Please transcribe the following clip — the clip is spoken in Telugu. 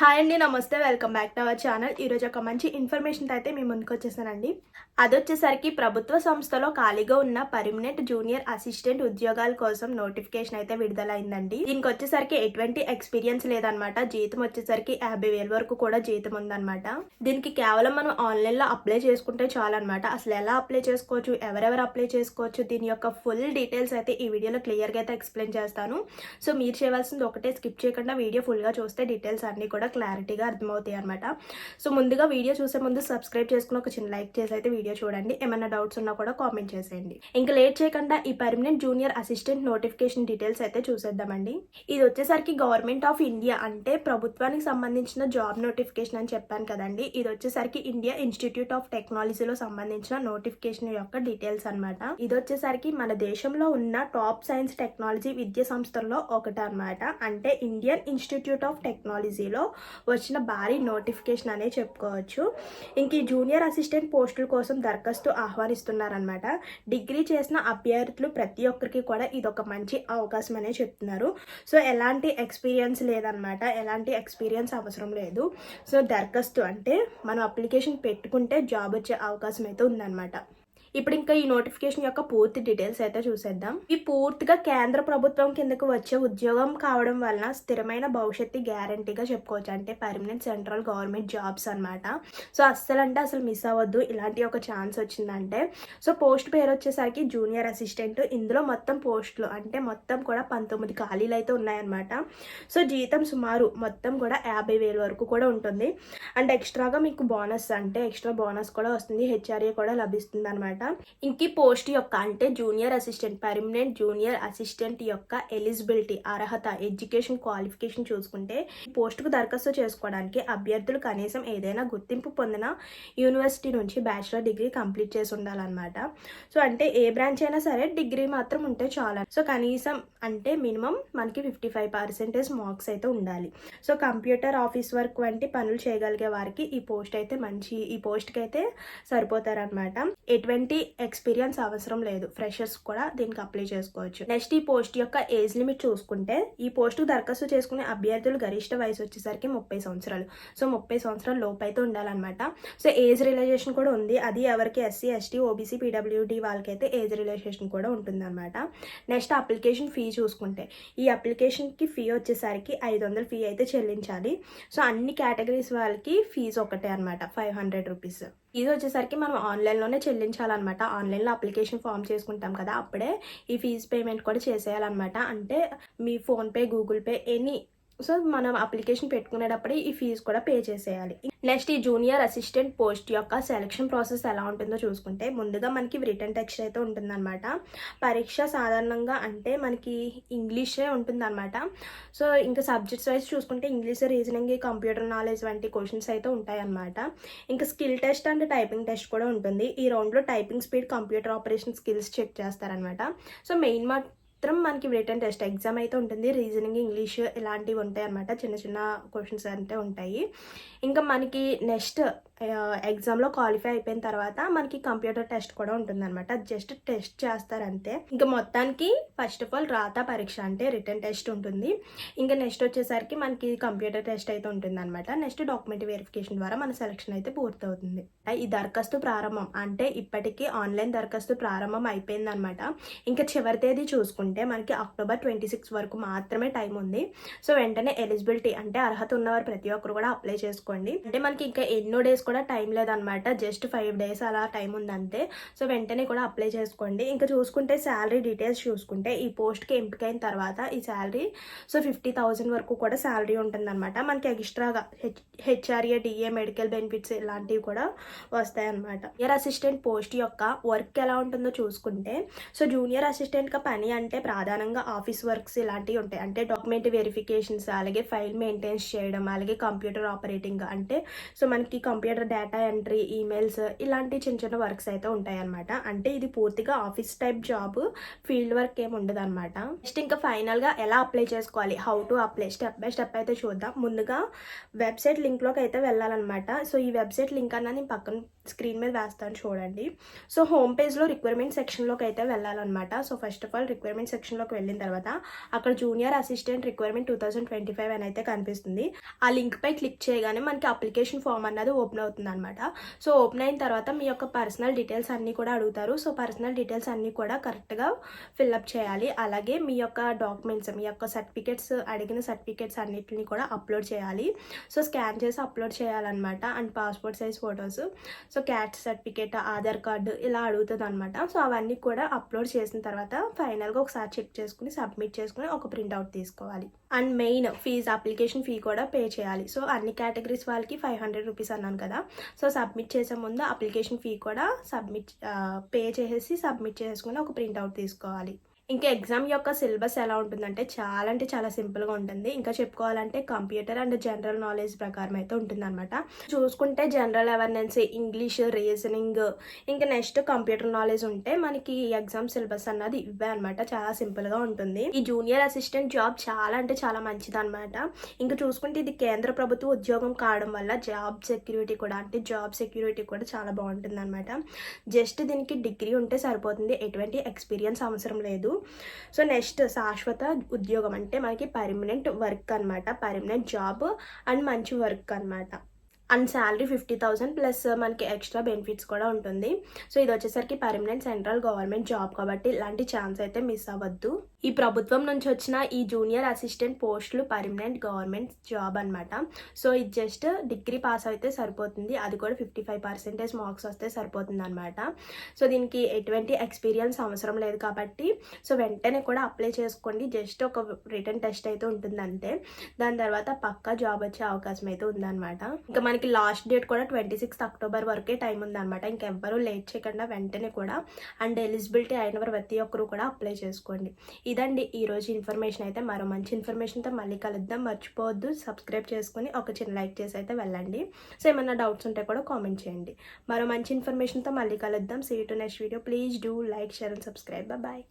హాయ్ అండి నమస్తే. Welcome back to our channel ఈరోజు ఒక మంచి ఇన్ఫర్మేషన్ అయితే మీ ముందుకు వచ్చేసానండి. అది వచ్చేసరికి ప్రభుత్వ సంస్థలో ఖాళీగా ఉన్న పర్మనెంట్ జూనియర్ అసిస్టెంట్ ఉద్యోగాల కోసం నోటిఫికేషన్ అయితే విడుదలైందండి. దీనికి వచ్చేసరికి ఎటువంటి ఎక్స్పీరియన్స్ లేదనమాట జీతం వచ్చేసరికి యాభై వేల వరకు కూడా జీతం ఉందన్నమాట. దీనికి కేవలం మనం ఆన్లైన్లో అప్లై చేసుకుంటే చాలన్నమాట. అసలు ఎలా అప్లై చేసుకోవచ్చు? ఎవరెవరు అప్లై చేసుకోవచ్చు? దీని యొక్క ఫుల్ డీటెయిల్స్ అయితే ఈ వీడియోలో క్లియర్గా అయితే ఎక్స్ప్లెయిన్ చేస్తాను. సో మీరు చేయవలసింది ఒకటే. స్కిప్ చేయకుండా వీడియో ఫుల్గా చూస్తే డీటెయిల్స్ అన్ని కూడా క్లారిటీగా అర్థమవుతాయి అనమాట సో ముందుగా వీడియో చూసే ముందు సబ్స్క్రైబ్ చేసుకుని ఒక చిన్న లైక్ చేసి అయితే వీడియో చూడండి. ఏమైనా డౌట్స్ ఉన్నా కూడా కామెంట్ చేసేయండి. ఇంకా లేట్ చేయకుండా ఈ permanent junior assistant notification details అయితే చూసేద్దామండి. ఇది వచ్చేసరికి గవర్నమెంట్ ఆఫ్ ఇండియా అంటే ప్రభుత్వానికి సంబంధించిన జాబ్ నోటిఫికేషన్ అని చెప్పాను కదండి. ఇది వచ్చేసరికి ఇండియా ఇన్స్టిట్యూట్ ఆఫ్ టెక్నాలజీలో సంబంధించిన నోటిఫికేషన్ యొక్క డీటెయిల్స్ అనమాట ఇది వచ్చేసరికి మన దేశంలో ఉన్న టాప్ సైన్స్ టెక్నాలజీ విద్యా సంస్థల్లో ఒకటి అన్నమాట అంటే ఇండియన్ ఇన్స్టిట్యూట్ ఆఫ్ టెక్నాలజీలో వచ్చిన భారీ నోటిఫికేషన్ అనే చెప్పుకోవచ్చు. ఇంక ఈ జూనియర్ అసిస్టెంట్ పోస్టుల కోసం దరఖాస్తు ఆహ్వానిస్తున్నారనమాట డిగ్రీ చేసిన అభ్యర్థులు ప్రతి ఒక్కరికి కూడా ఇది ఒక మంచి అవకాశం అనే చెప్తున్నారు. సో ఎలాంటి ఎక్స్పీరియన్స్ లేదనమాట ఎలాంటి ఎక్స్పీరియన్స్ అవసరం లేదు. సో దరఖాస్తు అంటే మనం అప్లికేషన్ పెట్టుకుంటే జాబ్ వచ్చే అవకాశం అయితే ఉందన్నమాట. ఇప్పుడు ఇంకా ఈ నోటిఫికేషన్ యొక్క పూర్తి డీటెయిల్స్ అయితే చూసేద్దాం. ఈ పూర్తిగా కేంద్ర ప్రభుత్వం కిందకు వచ్చే ఉద్యోగం కావడం వలన స్థిరమైన భవిష్యత్తు గ్యారంటీగా చెప్పుకోవచ్చు. అంటే పర్మనెంట్ సెంట్రల్ గవర్నమెంట్ జాబ్స్ అన్నమాట. సో అస్సలు అంటే అసలు మిస్ అవ్వద్దు. ఇలాంటి ఒక ఛాన్స్ వచ్చిందంటే. సో పోస్ట్ పేరు వచ్చేసరికి జూనియర్ అసిస్టెంట్ ఇందులో మొత్తం పోస్టులు అంటే మొత్తం కూడా పంతొమ్మిది ఖాళీలు అయితే ఉన్నాయన్నమాట. సో జీతం సుమారు మొత్తం కూడా యాభై వేల వరకు కూడా ఉంటుంది. అండ్ ఎక్స్ట్రాగా మీకు బోనస్ అంటే ఎక్స్ట్రా బోనస్ కూడా వస్తుంది. హెచ్ఆర్ఏ కూడా లభిస్తుంది అనమాట ఇంక పోస్ట్ యొక్క అంటే junior assistant permanent junior assistant యొక్క ఎలిజిబిలిటీ అర్హత ఎడ్యుకేషన్ క్వాలిఫికేషన్ చూసుకుంటే ఈ పోస్టుకు దరఖాస్తు చేసుకోవడానికి అభ్యర్థులు కనీసం ఏదైనా గుర్తింపు పొందిన యూనివర్సిటీ నుంచి బ్యాచిలర్ డిగ్రీ కంప్లీట్ చేసి ఉండాలన్నమాట. సో అంటే ఏ బ్రాంచ్ అయినా సరే డిగ్రీ మాత్రం ఉంటే చాలా. సో కనీసం అంటే మినిమం మనకి ఫిఫ్టీ ఫైవ్ పర్సెంటేజ్ మార్క్స్ అయితే ఉండాలి. సో కంప్యూటర్ ఆఫీస్ వర్క్ వంటి పనులు చేయగలిగే వారికి ఈ పోస్ట్ అయితే మంచి ఈ పోస్ట్కి అయితే సరిపోతారనమాట ఎటువంటి ఎక్స్పీరియన్స్ అవసరం లేదు. ఫ్రెషర్స్ కూడా దీనికి అప్లై చేసుకోవచ్చు. నెక్స్ట్ ఈ పోస్ట్ యొక్క ఏజ్ లిమిట్ చూసుకుంటే ఈ పోస్టుకు దరఖాస్తు చేసుకునే అభ్యర్థులు గరిష్ట వయసు వచ్చేసరికి ముప్పై సంవత్సరాలు. సో ముప్పై సంవత్సరాల లోపు అయితే ఉండాలన్నమాట. సో ఏజ్ రిలైజేషన్ కూడా ఉంది. అది ఎవరికి ఎస్సీ ఎస్టీ ఓబీసీ పీడబ్ల్యూడి వాళ్ళకైతే ఏజ్ రిలైజేషన్ కూడా ఉంటుందన్నమాట. నెక్స్ట్ అప్లికేషన్ ఫీ చూసుకుంటే ఈ అప్లికేషన్కి ఫీ వచ్చేసరికి ఐదు వందల ఫీ అయితే చెల్లించాలి. సో అన్ని కేటగిరీస్ వాళ్ళకి ఫీజు ఒకటే అనమాట ఫైవ్ హండ్రెడ్ రూపీస్. ఇది వచ్చేసరికి మనం ఆన్లైన్లోనే చెల్లించాలన్నమాట. ఆన్లైన్లో అప్లికేషన్ ఫామ్ చేసుకుంటాం కదా అప్పుడే ఈ ఫీజు పేమెంట్ కూడా చేసేయాలన్నమాట. అంటే మీ PhonePe Google Pay any so మనం అప్లికేషన్ పెట్టుకునేటప్పుడే ఈ ఫీజు కూడా పే చేసేయాలి. నెక్స్ట్ ఈ జూనియర్ అసిస్టెంట్ పోస్ట్ యొక్క సెలక్షన్ ప్రాసెస్ ఎలా ఉంటుందో చూసుకుంటే ముందుగా మనకి రిటర్న్ టెక్స్ట్ అయితే ఉంటుందన్నమాట. పరీక్ష సాధారణంగా అంటే మనకి ఇంగ్లీషే ఉంటుందన్నమాట. సో ఇంకా సబ్జెక్ట్స్ వైజ్ చూసుకుంటే ఇంగ్లీష్ రీజనింగ్ కంప్యూటర్ నాలెడ్జ్ వంటి క్వశ్చన్స్ అయితే ఉంటాయన్నమాట. ఇంకా skill test and typing test కూడా ఉంటుంది. ఈ రౌండ్లో typing speed computer operation skills check చేస్తారనమాట సో మెయిన్ మాత్రం మనకి రిటర్న్ టెస్ట్ ఎగ్జామ్ అయితే ఉంటుంది. రీజనింగ్ ఇంగ్లీష్ ఇలాంటివి ఉంటాయి అనమాట చిన్న చిన్న క్వశ్చన్స్ అంటే ఉంటాయి. ఇంకా మనకి నెక్స్ట్ ఎగ్జామ్లో క్వాలిఫై అయిపోయిన తర్వాత మనకి కంప్యూటర్ టెస్ట్ కూడా ఉంటుందన్నమాట. జస్ట్ టెస్ట్ చేస్తారు అంతే ఇంకా మొత్తానికి ఫస్ట్ ఆఫ్ ఆల్ రాత పరీక్ష అంటే రిటర్న్ టెస్ట్ ఉంటుంది. ఇంకా నెక్స్ట్ వచ్చేసరికి మనకి కంప్యూటర్ టెస్ట్ అయితే ఉంటుందన్నమాట. నెక్స్ట్ డాక్యుమెంట్ వెరిఫికేషన్ ద్వారా మన సెలక్షన్ అయితే పూర్తవుతుంది. ఈ దరఖాస్తు ప్రారంభం అంటే ఇప్పటికీ ఆన్లైన్ దరఖాస్తు ప్రారంభం అయిపోయిందనమాట ఇంకా చివరి తేదీ చూసుకుంటే మనకి అక్టోబర్ ట్వంటీ సిక్స్ వరకు మాత్రమే టైం ఉంది. సో వెంటనే ఎలిజిబిలిటీ అంటే అర్హత ఉన్నవారు ప్రతి ఒక్కరు కూడా అప్లై చేసుకోండి. అంటే మనకి ఇంకా ఎన్నో డేస్ కూడా టైం లేదనమాట జస్ట్ ఫైవ్ డేస్ అలా టైం ఉంది అంతే సో వెంటనే కూడా అప్లై చేసుకోండి. ఇంకా చూసుకుంటే శాలరీ డీటెయిల్స్ చూసుకుంటే ఈ పోస్ట్కి ఎంపికైన తర్వాత ఈ శాలరీ సో ఫిఫ్టీ థౌసండ్ వరకు కూడా శాలరీ ఉంటుందన్నమాట. మనకి ఎక్స్ట్రాగా H HRA DA medical benefits ఇలాంటివి కూడా వస్తాయన్నమాట. జూనియర్ అసిస్టెంట్ పోస్ట్ యొక్క వర్క్ ఎలా ఉంటుందో చూసుకుంటే సో జూనియర్ అసిస్టెంట్గా పని అంటే ప్రధానంగా ఆఫీస్ వర్క్స్ ఇలాంటివి ఉంటాయి. అంటే డాక్యుమెంట్ వెరిఫికేషన్స్ అలాగే ఫైల్ మెయింటెన్స్ చేయడం అలాగే కంప్యూటర్ ఆపరేటింగ్ అంటే సో మనకి కంప్యూటర్ డేటా ఎంట్రీ ఈమెయిల్స్ ఇలాంటి చిన్న చిన్న వర్క్స్ అయితే ఉంటాయన్నమాట. అంటే ఇది పూర్తిగా office type job field work ఏమి ఉండదు అనమాట నెక్స్ట్ ఇంకా ఫైనల్గా ఎలా అప్లై చేసుకోవాలి? How to apply step by step అయితే చూద్దాం. ముందుగా వెబ్సైట్ లింక్లోకి అయితే వెళ్ళాలన్నమాట. సో ఈ వెబ్సైట్ లింక్ అన్న నేను పక్కన స్క్రీన్ మీద వేస్తాను చూడండి. సో హోమ్ పేజ్లో రిక్వైర్మెంట్ సెక్షన్లోకి అయితే వెళ్ళాలన్నమాట. So first of all requirement సెక్షన్లోకి వెళ్ళిన తర్వాత అక్కడ junior assistant requirement two thousand twenty five అని అయితే కనిపిస్తుంది. ఆ లింక్ పై క్లిక్ చేయగానే మనకి అప్లికేషన్ ఫామ్ అన్నది ఓపెన్ అవుతుంది అవుతుంది అనమాట సో ఓపెన్ అయిన తర్వాత మీ యొక్క పర్సనల్ డీటెయిల్స్ అన్నీ కూడా అడుగుతారు. సో పర్సనల్ డీటెయిల్స్ అన్నీ కూడా కరెక్ట్గా ఫిల్అప్ చేయాలి. అలాగే మీ యొక్క డాక్యుమెంట్స్ మీ యొక్క సర్టిఫికేట్స్ అడిగిన సర్టిఫికేట్స్ అన్నిటిని కూడా అప్లోడ్ చేయాలి. సో స్కాన్ చేసి అప్లోడ్ చేయాలన్నమాట. And passport size photos so caste certificate Aadhaar card ఇలా అడుగుతుంది అనమాట సో అవన్నీ కూడా అప్లోడ్ చేసిన తర్వాత ఫైనల్గా ఒకసారి చెక్ చేసుకుని సబ్మిట్ చేసుకుని ఒక ప్రింట్అవుట్ తీసుకోవాలి. And main fees application fee కూడా పే చేయాలి. సో అన్ని కేటగిరీస్ వాళ్ళకి ఫైవ్ హండ్రెడ్ రూపీస్ అన్నాను కదా. సో సబ్మిట్ చేసే ముందు అప్లికేషన్ ఫీ కూడా సబ్మిట్ పే చేసేసి సబ్మిట్ చేసుకుని ఒక ప్రింట్అవుట్ తీసుకోవాలి. ఇంకా ఎగ్జామ్ యొక్క సిలబస్ ఎలా ఉంటుందంటే చాలా అంటే చాలా సింపుల్గా ఉంటుంది. ఇంకా చెప్పుకోవాలంటే కంప్యూటర్ అండ్ జనరల్ నాలెడ్జ్ ప్రకారం అయితే ఉంటుందన్నమాట. చూసుకుంటే జనరల్ అవేర్నెస్ ఇంగ్లీష్ రీజనింగ్ ఇంకా నెక్స్ట్ కంప్యూటర్ నాలెడ్జ్ ఉంటే మనకి ఈ ఎగ్జామ్ సిలబస్ అన్నది ఇవే అనమాట చాలా సింపుల్గా ఉంటుంది. ఈ జూనియర్ అసిస్టెంట్ జాబ్ చాలా అంటే చాలా మంచిది అనమాట ఇంకా చూసుకుంటే ఇది కేంద్ర ప్రభుత్వ ఉద్యోగం కావడం వల్ల జాబ్ సెక్యూరిటీ కూడా అంటే జాబ్ సెక్యూరిటీ కూడా చాలా బాగుంటుంది అనమాట జస్ట్ దీనికి డిగ్రీ ఉంటే సరిపోతుంది. ఎటువంటి ఎక్స్పీరియన్స్ అవసరం లేదు. సో నెక్స్ట్ శాశ్వత ఉద్యోగం అంటే మనకి పర్మనెంట్ వర్క్ అనమాట పర్మనెంట్ జాబ్ అండ్ మంచి వర్క్ అనమాట and salary fifty thousand plus మనకి ఎక్స్ట్రా బెనిఫిట్స్ కూడా ఉంటుంది. సో ఇది వచ్చేసరికి పర్మనెంట్ సెంట్రల్ గవర్నమెంట్ జాబ్ కాబట్టి ఇలాంటి ఛాన్స్ అయితే మిస్ అవ్వద్దు. ఈ ప్రభుత్వం నుంచి వచ్చిన ఈ జూనియర్ అసిస్టెంట్ పోస్టులు పర్మనెంట్ గవర్నమెంట్ జాబ్ అనమాట సో ఇది జస్ట్ డిగ్రీ పాస్ అయితే సరిపోతుంది. అది కూడా ఫిఫ్టీ ఫైవ్ పర్సెంటేజ్ మార్క్స్ వస్తే సరిపోతుంది అనమాట సో దీనికి ఎటువంటి ఎక్స్పీరియన్స్ అవసరం లేదు కాబట్టి సో వెంటనే కూడా అప్లై చేసుకోండి. జస్ట్ ఒక రిటర్న్ టెస్ట్ అయితే ఉంటుంది అంతే దాని తర్వాత పక్కా జాబ్ వచ్చే అవకాశం అయితే ఉందన్నమాట. ఇంకా మనకి లాస్ట్ డేట్ కూడా ట్వంటీ సిక్స్త్ అక్టోబర్ వరకే టైం ఉందన్నమాట. ఇంకెవ్వరూ లేట్ చేయకుండా వెంటనే కూడా అండ్ ఎలిజిబిలిటీ అయిన ప్రతి ఒక్కరు కూడా అప్లై చేసుకోండి. ఇదండి. ఈరోజు ఇన్ఫర్మేషన్ అయితే మరో మంచి ఇన్ఫర్మేషన్తో మళ్ళీ కలుద్దాం. మర్చిపోవద్దు. సబ్స్క్రైబ్ చేసుకొని ఒక చిన్న లైక్ చేసి అయితే వెళ్ళండి. సో ఏమైనా డౌట్స్ ఉంటే కూడా కామెంట్ చేయండి. మరో మంచి ఇన్ఫర్మేషన్తో మళ్ళీ కలుద్దాం. See to next video please do like share and subscribe bye